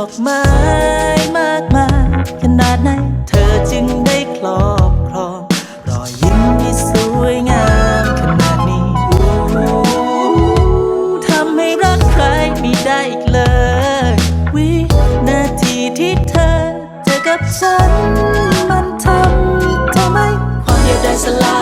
อกไม้มากมายขนาดไหน เธอจึงได้ครอบครองรอยยิ้มที่สวยงามขนาดนี้ทำให้รักใครไม่ได้อีกเลย วินาทีที่เธอเจอกับฉัน มันทำทำไมความเดียวด้สลาย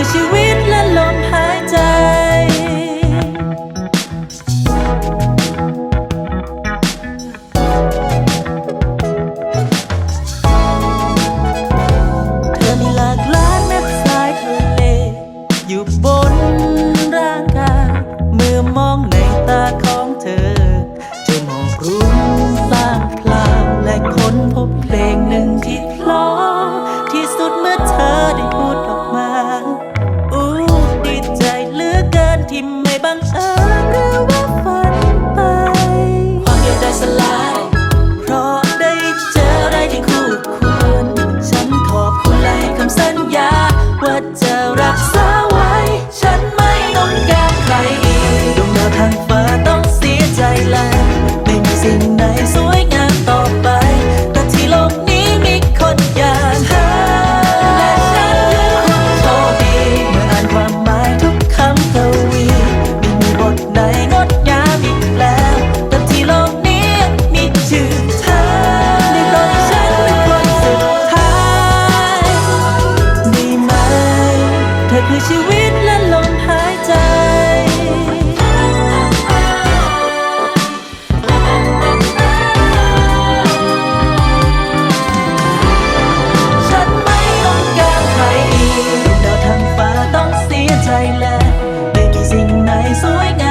คือชีวิตและลมหายใจอยู่บนร่างกายเมื่อมองในตาของเธอ จะมองกรุ้มสร้างพลางและค้นพบเพลงหนึ่งที่เพลอที่สุดเมื่อเธอได้พูด him lẽ để kỳ sinh này dối ngàn